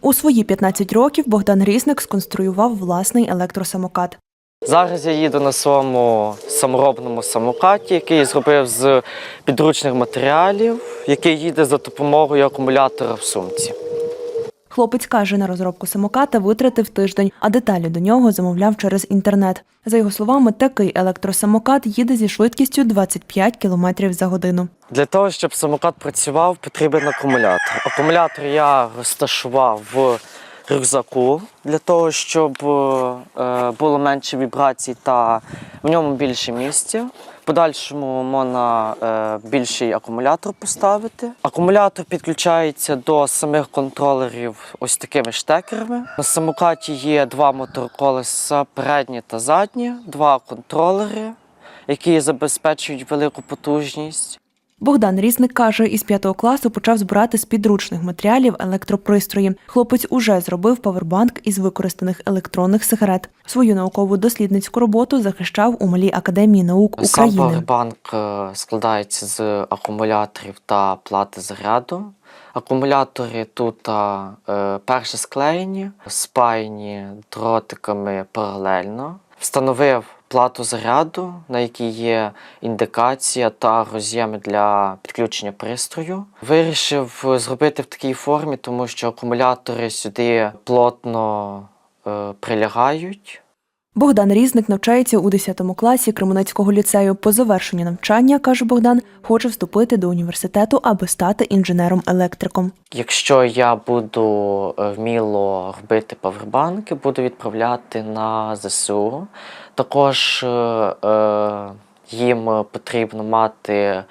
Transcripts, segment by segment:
У свої 15 років Богдан Різник сконструював власний електросамокат. Зараз я їду на своєму саморобному самокаті, який зробив з підручних матеріалів, який їде за допомогою акумулятора в сумці. Хлопець каже, на розробку самоката витратив тиждень, а деталі до нього замовляв через інтернет. За його словами, такий електросамокат їде зі швидкістю 25 км за годину. Для того, щоб самокат працював, потрібен акумулятор. Акумулятор я розташував в рюкзаку для того, щоб е, було менше вібрацій та в ньому більше місця. Подальшому можна е, більший акумулятор поставити. Акумулятор підключається до самих контролерів ось такими штекерами. На самокаті є два моторколеса, переднє та заднє, два контролери, які забезпечують велику потужність. Богдан Різник каже, із п'ятого класу почав збирати з підручних матеріалів електропристрої. Хлопець уже зробив павербанк із використаних електронних сигарет. Свою наукову дослідницьку роботу захищав у малій академії наук Сам України. павербанк е, складається з акумуляторів та плати заряду. Акумулятори тут е, перше склеєні, спаяні дротиками паралельно. Встановив плату заряду, на якій є індикація та роз'єми для підключення пристрою. Вирішив зробити в такій формі, тому що акумулятори сюди плотно е, прилягають. Богдан Різник навчається у 10 класі Кременецького ліцею. По завершенню навчання, каже Богдан, хоче вступити до університету, аби стати інженером-електриком. Якщо я буду е, вміло робити павербанки, буду відправляти на ЗСУ. Також е, е, їм потрібно мати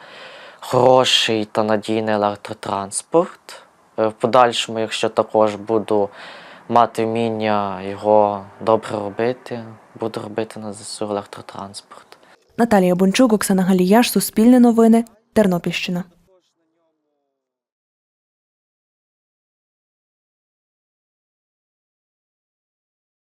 хороший та надійний електротранспорт. Е, В подальшому, якщо також буду мати вміння його добре робити, буду робити на ЗСУ електротранспорт. Наталія Бончук, Оксана Галіяш, Суспільне новини, Тернопільщина.